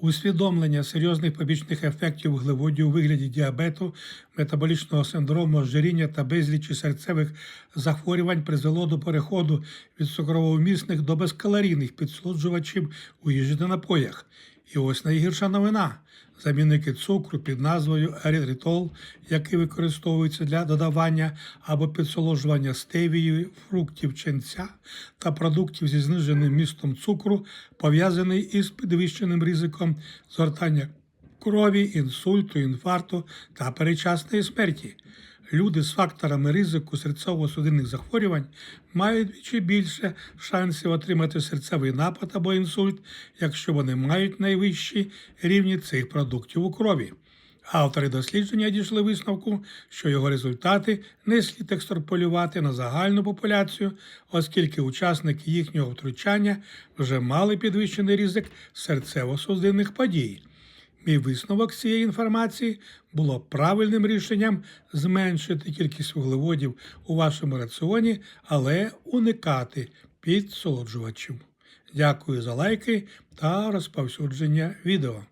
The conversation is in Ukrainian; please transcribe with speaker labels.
Speaker 1: Усвідомлення серйозних побічних ефектів вуглеводів у вигляді діабету, метаболічного синдрому, ожиріння та безлічі серцевих захворювань призвело до переходу від цукровомісних до безкалорійних підсолоджувачів у їжі та напоях. І ось найгірша новина. Замінники цукру під назвою ерітритол, який використовується для додавання або підсоложування стевії, фруктів ченця та продуктів зі зниженим містом цукру, пов'язаний із підвищеним ризиком згортання крові, інсульту, інфаркту та передчасної смерті. Люди з факторами ризику серцево-судинних захворювань мають двічі більше шансів отримати серцевий напад або інсульт, якщо вони мають найвищі рівні цих продуктів у крові. Автори дослідження дійшли висновку, що його результати не слід екстраполювати на загальну популяцію, оскільки учасники їхнього втручання вже мали підвищений ризик серцево-судинних подій. Мій висновок цієї інформації було правильним рішенням зменшити кількість вуглеводів у вашому раціоні, але уникати підсолоджувачів. Дякую за лайки та розповсюдження відео.